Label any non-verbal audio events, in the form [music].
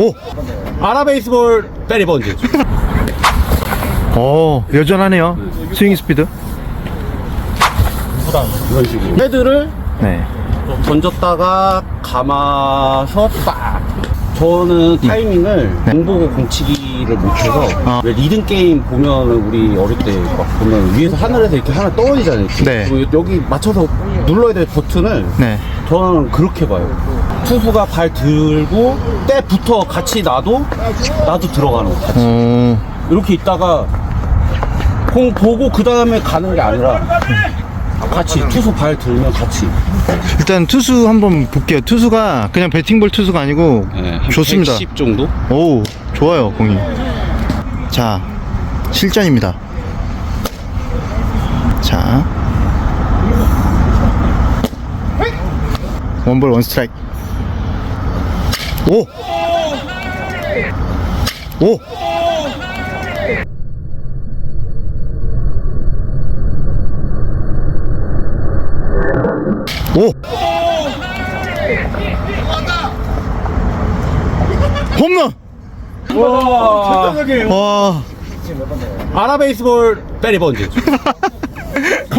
오! 아라베이스볼 페리 번지. 어, 여전하네요. 스윙 스피드. 이런 식으로. 헤드를 네. 던졌다가 감아서 빡. 저는 타이밍을 공 보고 공 치기를 못해서 아. 왜 리듬 게임 보면 우리 어릴 때 막 보면 위에서 하늘에서 이렇게 하나 떨어지잖아요. 이렇게. 네. 그리고 여기 맞춰서 눌러야 될 버튼을 네. 저는 그렇게 봐요. 투수가 발 들고 때부터 같이 놔도 나도 들어가는 거 같이. 어, 이렇게 있다가 공 보고 그 다음에 가는 게 아니라 같이 투수 발 들면 같이 일단 투수 한번 볼게요. 투수가 그냥 배팅볼 투수가 아니고 좋습니다. 110 정도? 오, 좋아요, 공이. 자, 실전입니다. 자. 원볼 원 스트라이크. 오! 오! 오! 홈런! 와 와. 아라베이스볼 페리 번지 [laughs]